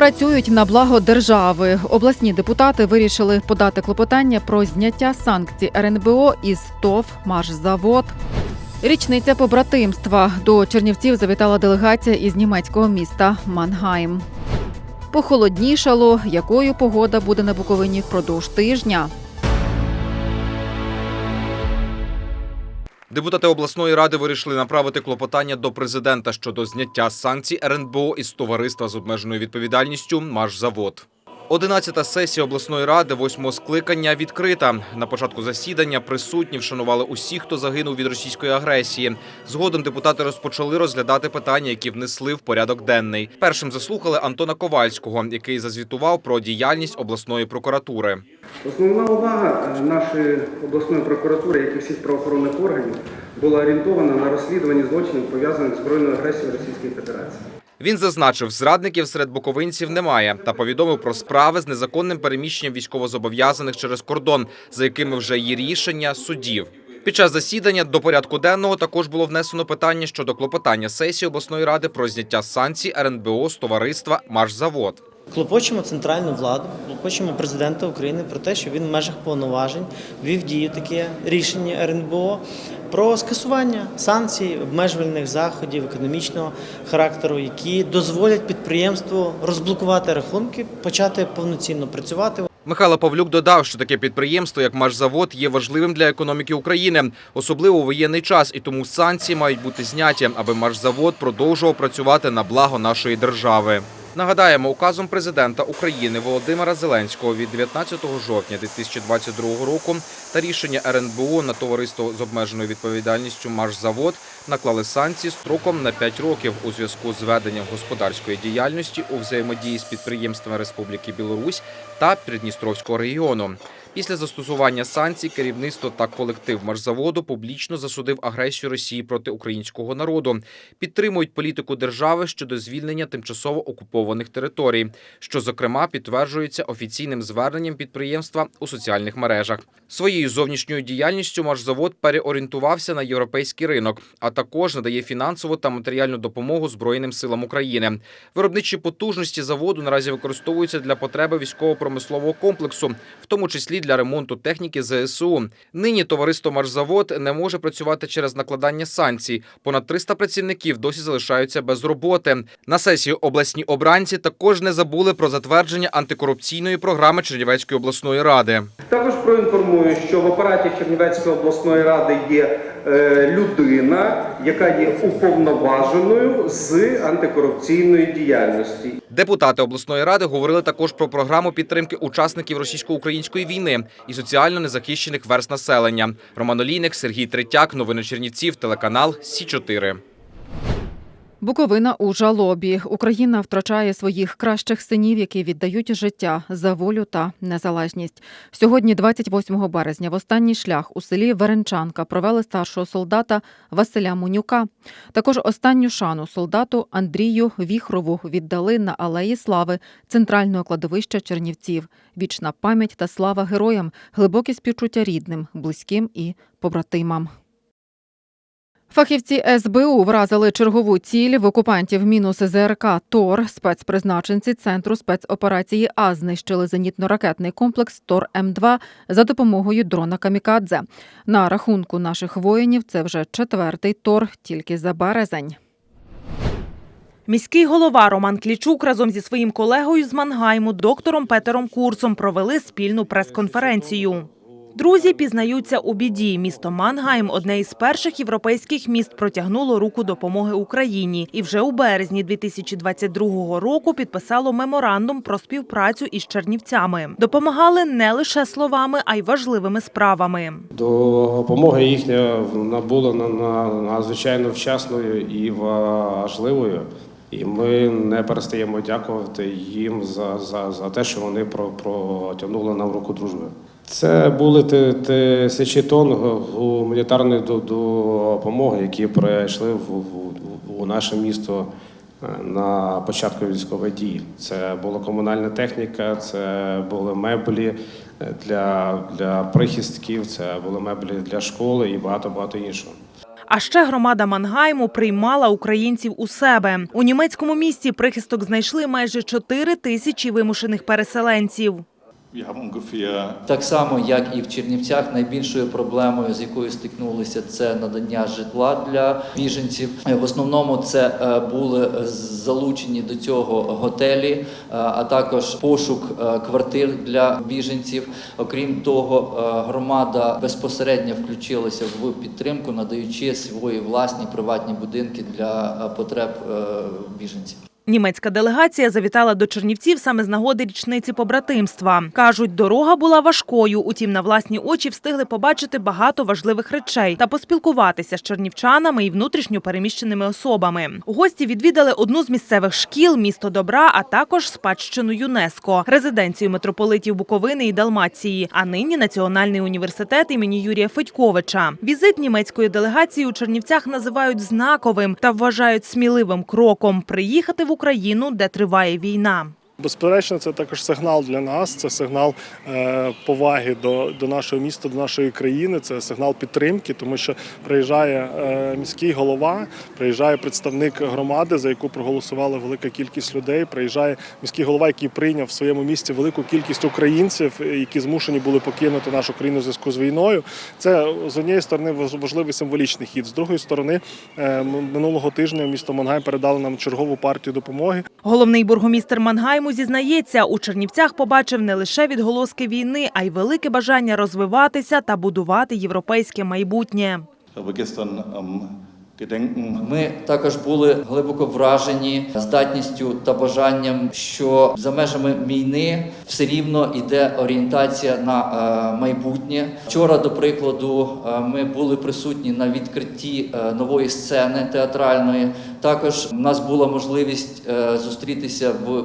Працюють на благо держави. Обласні депутати вирішили подати клопотання про зняття санкцій РНБО із ТОВ «Машзавод». Річниця побратимства. До Чернівців завітала делегація із німецького міста Мангайм. Похолоднішало, якою погода буде на Буковині впродовж тижня. Депутати обласної ради вирішили направити клопотання до президента щодо зняття санкцій РНБО із товариства з обмеженою відповідальністю «Машзавод». Одинадцята сесія обласної ради восьмого скликання відкрита. На початку засідання присутні вшанували усіх, хто загинув від російської агресії. Згодом депутати розпочали розглядати питання, які внесли в порядок денний. Першим заслухали Антона Ковальського, який зазвітував про діяльність обласної прокуратури. Основна увага е, нашої обласної прокуратури, як і всіх правоохоронних органів, була орієнтована на розслідуванні злочинів, пов'язаних з збройною агресією Російської Федерації. Він зазначив, зрадників серед буковинців немає та повідомив про справи з незаконним переміщенням військовозобов'язаних через кордон, за якими вже є рішення судів. Під час засідання до порядку денного також було внесено питання щодо клопотання сесії обласної ради про зняття санкцій РНБО з товариства «Машзавод». Клопочемо центральну владу, клопочемо президента України про те, що він в межах повноважень ввів дію таке рішення РНБО про скасування санкцій, обмежувальних заходів економічного характеру, які дозволять підприємству розблокувати рахунки, почати повноцінно працювати. Михайло Павлюк додав, що таке підприємство, як «Машзавод», є важливим для економіки України, особливо у воєнний час, і тому санкції мають бути зняті, аби «Машзавод» продовжував працювати на благо нашої держави. Нагадаємо, указом президента України Володимира Зеленського від 19 жовтня 2022 року та рішення РНБО на товариство з обмеженою відповідальністю «Машзавод» наклали санкції строком на 5 років у зв'язку з веденням господарської діяльності у взаємодії з підприємствами Республіки Білорусь та Придністровського регіону. Після застосування санкцій керівництво та колектив Машзаводу публічно засудив агресію Росії проти українського народу, підтримують політику держави щодо звільнення тимчасово окупованих територій, що зокрема підтверджується офіційним зверненням підприємства у соціальних мережах. Своєю зовнішньою діяльністю Машзавод переорієнтувався на європейський ринок, а також надає фінансову та матеріальну допомогу Збройним силам України. Виробничі потужності заводу наразі використовуються для потреби військово-промислового комплексу, в тому числі для ремонту техніки ЗСУ. Нині товариство Маршзавод не може працювати через накладання санкцій. Понад 300 працівників досі залишаються без роботи. На сесії обласні обранці також не забули про затвердження антикорупційної програми Чернівецької обласної ради. Також проінформую, що в апараті Чернівецької обласної ради є е, людина, яка є уповноваженою з антикорупційної діяльності. Депутати обласної ради говорили також про програму підтримки учасників російсько-української війни і соціально незахищених верст населення. Роман Олійник, Сергій Третяк, новини Чернівців, телеканал Сі 4 Буковина у жалобі. Україна втрачає своїх кращих синів, які віддають життя за волю та незалежність. Сьогодні, 28 березня, в останній шлях у селі Веренчанка провели старшого солдата Василя Мунюка. Також останню шану солдату Андрію Віхрову віддали на алеї слави центрального кладовища Чернівців. Вічна пам'ять та слава героям, глибокі співчуття рідним, близьким і побратимам. Фахівці СБУ вразили чергову ціль в окупантів мінус ЗРК ТОР. Спецпризначенці Центру спецоперації А знищили зенітно-ракетний комплекс ТОР М2 за допомогою дрона Камікадзе. На рахунку наших воїнів це вже четвертий ТОР тільки за березень. Міський голова Роман Клічук разом зі своїм колегою з Мангайму, доктором Петером Курсом, провели спільну прес-конференцію. Друзі пізнаються у біді. Місто Мангайм, одне із перших європейських міст, протягнуло руку допомоги Україні і вже у березні 2022 року підписало меморандум про співпрацю із Чернівцями. Допомагали не лише словами, а й важливими справами. Допомога їхня вона була на- на- надзвичайно вчасною і важливою. І ми не перестаємо дякувати їм за, за, за те, що вони про, протягнули нам руку дружби. Це були ти- тисячі тонн гуманітарної до- допомоги, які прийшли в, в, у наше місто е, на початку військової дії. Це була комунальна техніка, це були меблі е, для, для прихистків, це були меблі для школи і багато багато іншого. А ще громада Мангайму приймала українців у себе. У німецькому місті прихисток знайшли майже 4 тисячі вимушених переселенців. Так само, як і в Чернівцях, найбільшою проблемою, з якою стикнулися, це надання житла для біженців. В основному це е, були залучені до цього готелі, е, а також пошук е, квартир для біженців. Окрім того, громада безпосередньо включилася в підтримку, надаючи свої власні приватні будинки для потреб біженців. Німецька делегація завітала до Чернівців саме з нагоди річниці побратимства. Кажуть, дорога була важкою, утім на власні очі встигли побачити багато важливих речей та поспілкуватися з чернівчанами і внутрішньо переміщеними особами. Гості відвідали одну з місцевих шкіл, місто добра, а також спадщину ЮНЕСКО, резиденцію митрополитів Буковини і Далмації, а нині Національний університет імені Юрія Федьковича. Візит німецької делегації у Чернівцях називають знаковим та вважають сміливим кроком приїхати в Україну, де триває війна. Безперечно, це також сигнал для нас. Це сигнал е, поваги до, до нашого міста, до нашої країни. Це сигнал підтримки, тому що приїжджає е, міський голова, приїжджає представник громади, за яку проголосувала велика кількість людей. Приїжджає міський голова, який прийняв в своєму місті велику кількість українців, які змушені були покинути нашу країну в зв'язку з війною. Це з однієї сторони важ- важливий символічний хід. З другої сторони, е, минулого тижня місто Мангай передало нам чергову партію допомоги. Головний бургомістр Мангайму зізнається, у Чернівцях побачив не лише відголоски війни, а й велике бажання розвиватися та будувати європейське майбутнє. Gedenken Ми також були глибоко вражені здатністю та бажанням, що за межами війни все рівно йде орієнтація на е, майбутнє. Вчора, до прикладу, е, ми були присутні на відкритті е, нової сцени театральної. Також у нас була можливість зустрітися в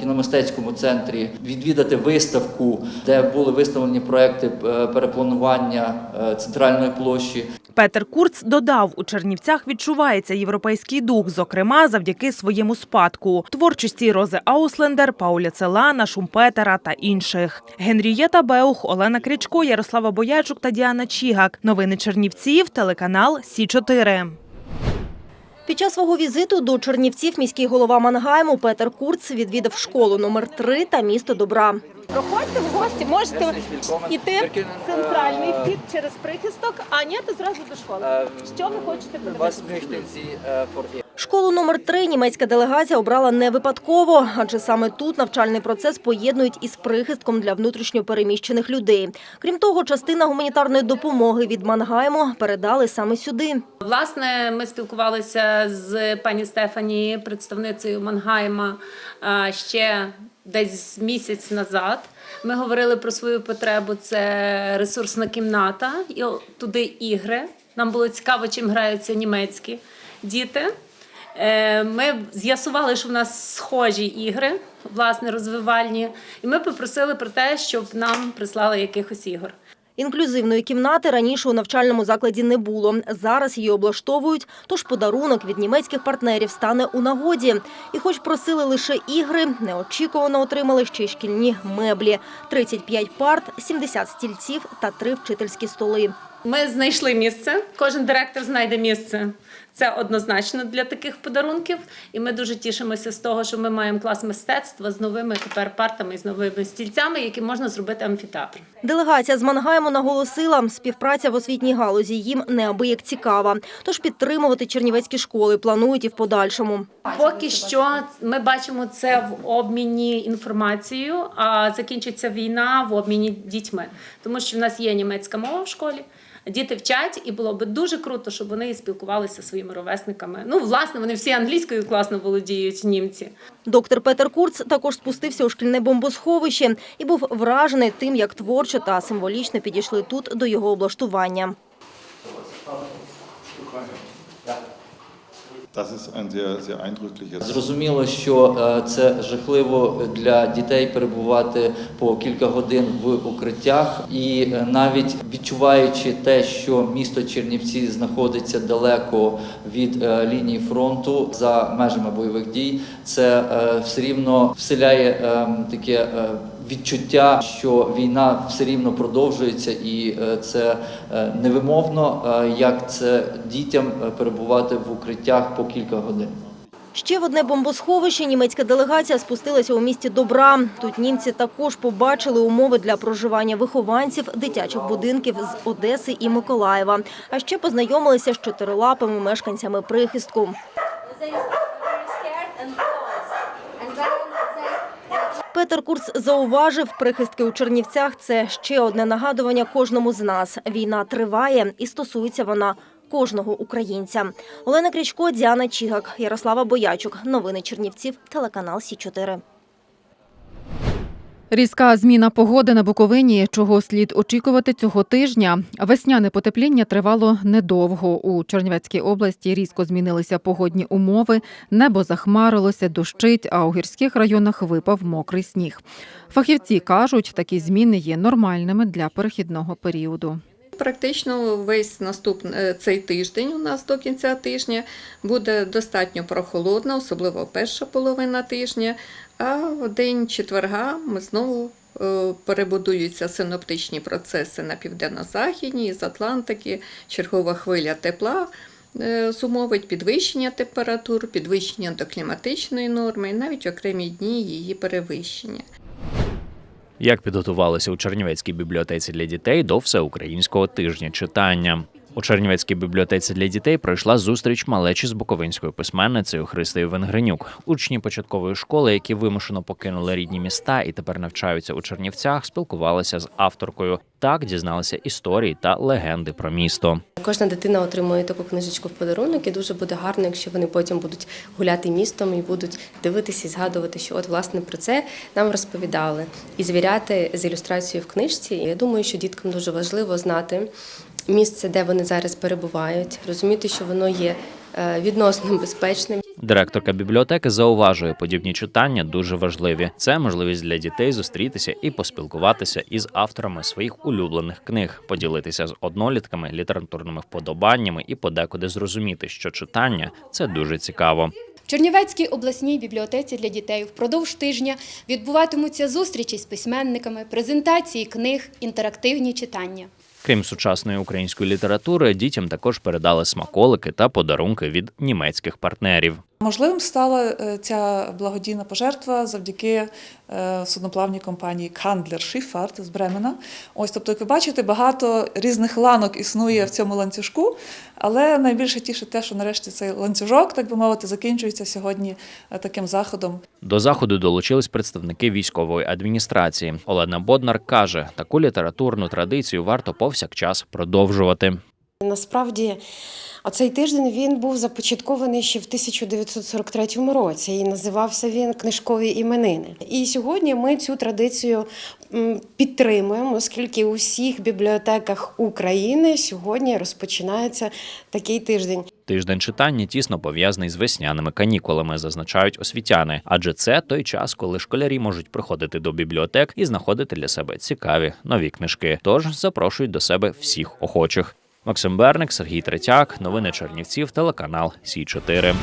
кіномистецькому центрі, відвідати виставку, де були виставлені проекти перепланування центральної площі. Петер Курц додав, у Чернівцях відчувається європейський дух, зокрема завдяки своєму спадку творчості Рози Ауслендер, Пауля Целана, Шумпетера та інших. Генрієта Беух, Олена Крічко, Ярослава Боячук та Діана Чігак. Новини Чернівців, телеканал Сі 4 Під час свого візиту до Чернівців міський голова Мангайму Петер Курц відвідав школу номер 3 та місто Добра. Проходьте в гості, можете йти в центральний вхід через прихисток, а ні, то зразу до школи. Що ви хочете подивитися? Школу номер 3 німецька делегація обрала не випадково, адже саме тут навчальний процес поєднують із прихистком для внутрішньо переміщених людей. Крім того, частина гуманітарної допомоги від Мангайму передали саме сюди. Власне, ми спілкувалися з пані Стефані, представницею Мангайма, ще десь місяць назад. Ми говорили про свою потребу. Це ресурсна кімната, і туди ігри. Нам було цікаво, чим граються німецькі діти. Е, Ми з'ясували, що в нас схожі ігри, власне, розвивальні, і ми попросили про те, щоб нам прислали якихось ігор. Інклюзивної кімнати раніше у навчальному закладі не було. Зараз її облаштовують, тож подарунок від німецьких партнерів стане у нагоді. І хоч просили лише ігри, неочікувано отримали ще й шкільні меблі. 35 парт, 70 стільців та три вчительські столи. Ми знайшли місце. Кожен директор знайде місце. Це однозначно для таких подарунків. І ми дуже тішимося з того, що ми маємо клас мистецтва з новими тепер партами з новими стільцями, які можна зробити амфітеатр. Делегація з Мангайму наголосила, співпраця в освітній галузі їм неабияк цікава. Тож підтримувати чернівецькі школи планують і в подальшому. Поки що ми бачимо це в обміні інформацією, а закінчиться війна в обміні дітьми, тому що в нас є німецька мова в школі. Діти вчать, і було би дуже круто, щоб вони спілкувалися зі своїми ровесниками. Ну, власне, вони всі англійською класно володіють німці. Доктор Петер Курц також спустився у шкільне бомбосховище і був вражений тим, як творчо та символічно підійшли тут до його облаштування. Зрозуміло, що е, це жахливо для дітей перебувати по кілька годин в укриттях, і е, навіть відчуваючи те, що місто Чернівці знаходиться далеко від е, лінії фронту за межами бойових дій, це все рівно вселяє е, таке відчуття, що війна все рівно продовжується, і е, це е, невимовно, е, як це дітям перебувати в укриттях по кілька годин. Ще в одне бомбосховище німецька делегація спустилася у місті Добра. Тут німці також побачили умови для проживання вихованців дитячих будинків з Одеси і Миколаєва. А ще познайомилися з чотирилапими мешканцями прихистку. Петер Курс зауважив, прихистки у Чернівцях – це ще одне нагадування кожному з нас. Війна триває і стосується вона кожного українця. Олена Крічко, Діана Чігак, Ярослава Боячук. Новини Чернівців, телеканал Сі 4 Різка зміна погоди на Буковині, чого слід очікувати цього тижня. Весняне потепління тривало недовго. У Чернівецькій області різко змінилися погодні умови. Небо захмарилося, дощить, а у гірських районах випав мокрий сніг. Фахівці кажуть, такі зміни є нормальними для перехідного періоду. Практично весь наступний е, цей тиждень у нас до кінця тижня буде достатньо прохолодно, особливо перша половина тижня. А в день четверга ми знову е, перебудуються синоптичні процеси на південно-західній, з Атлантики, чергова хвиля тепла. е, Зумовить підвищення температур, підвищення до кліматичної норми і навіть окремі дні її перевищення. Як підготувалися у Чернівецькій бібліотеці для дітей до всеукраїнського тижня читання? У Чернівецькій бібліотеці для дітей пройшла зустріч малечі з буковинською письменницею Христею Венгренюк. Учні початкової школи, які вимушено покинули рідні міста і тепер навчаються у Чернівцях, спілкувалися з авторкою. Так дізналися історії та легенди про місто. Кожна дитина отримує таку книжечку в подарунок, і дуже буде гарно, якщо вони потім будуть гуляти містом і будуть дивитися і згадувати, що от власне про це нам розповідали, і звіряти з ілюстрацією в книжці. Я думаю, що діткам дуже важливо знати місце, де вони зараз перебувають, розуміти, що воно є е, відносно безпечним. Директорка бібліотеки зауважує, подібні читання дуже важливі. Це можливість для дітей зустрітися і поспілкуватися із авторами своїх улюблених книг, поділитися з однолітками літературними вподобаннями і подекуди зрозуміти, що читання це дуже цікаво. В Чернівецькій обласній бібліотеці для дітей впродовж тижня відбуватимуться зустрічі з письменниками, презентації книг, інтерактивні читання. Крім сучасної української літератури, дітям також передали смаколики та подарунки від німецьких партнерів. Можливим стала е, ця благодійна пожертва завдяки е, судноплавній компанії Кандлер Schifffahrt з Бремена. Ось, тобто, як ви бачите, багато різних ланок існує в цьому ланцюжку, але найбільше тішить те, що нарешті цей ланцюжок, так би мовити, закінчується сьогодні е, таким заходом. До заходу долучились представники військової адміністрації. Олена Боднар каже, таку літературну традицію варто повсякчас продовжувати. Насправді, оцей тиждень він був започаткований ще в 1943 році і називався він Книжкові іменини. І сьогодні ми цю традицію підтримуємо, оскільки у всіх бібліотеках України сьогодні розпочинається такий тиждень. Тиждень читання тісно пов'язаний з весняними канікулами, зазначають освітяни, адже це той час, коли школярі можуть приходити до бібліотек і знаходити для себе цікаві нові книжки. Тож запрошують до себе всіх охочих. Максим Берник, Сергій Третяк, новини Чернівців, телеканал Сі 4